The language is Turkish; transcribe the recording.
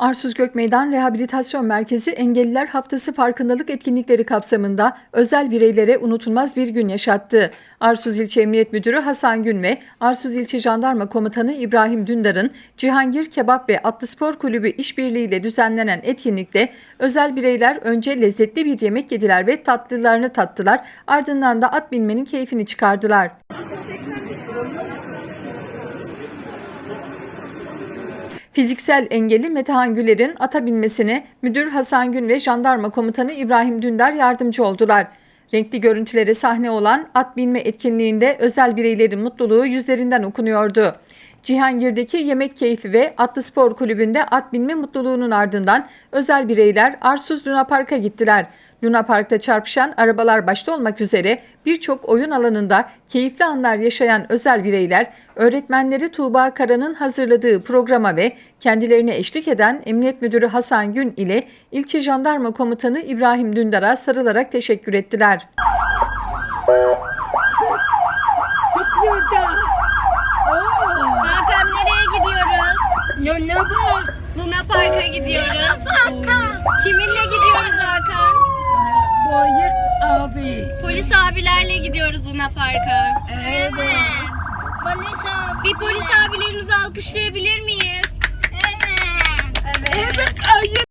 Arsuz Gökmeydan Rehabilitasyon Merkezi Engelliler Haftası farkındalık etkinlikleri kapsamında özel bireylere unutulmaz bir gün yaşattı. Arsuz İlçe Emniyet Müdürü Hasan Gün ve Arsuz İlçe Jandarma Komutanı İbrahim Dündar'ın Cihangir Kebap ve Atlı Spor Kulübü işbirliğiyle düzenlenen etkinlikte özel bireyler önce lezzetli bir yemek yediler ve tatlılarını tattılar ardından da at binmenin keyfini çıkardılar. Fiziksel engelli Metehan Güler'in ata Müdür Hasan Gün ve Jandarma Komutanı İbrahim Dündar yardımcı oldular. Renkli görüntülere sahne olan at binme etkinliğinde özel bireylerin mutluluğu yüzlerinden okunuyordu. Cihangir'deki yemek keyfi ve Atlı Spor Kulübü'nde at binme mutluluğunun ardından özel bireyler Arsuz Luna Park'a gittiler. Luna Park'ta çarpışan arabalar başta olmak üzere birçok oyun alanında keyifli anlar yaşayan özel bireyler, öğretmenleri Tuğba Kara'nın hazırladığı programa ve kendilerine eşlik eden Emniyet Müdürü Hasan Gün ile İlçe Jandarma Komutanı İbrahim Dündar'a sarılarak teşekkür ettiler. Gitmiyor da. Oo, Hakan nereye gidiyoruz? Luna bak. Luna Park'a gidiyoruz. Kiminle gidiyoruz Hakan? Boyuk abi. Polis abilerle gidiyoruz Luna Park'a. Evet. Polis abi. Bir polis abilerimizi alkışlayabilir miyiz? Evet. Evet ayı.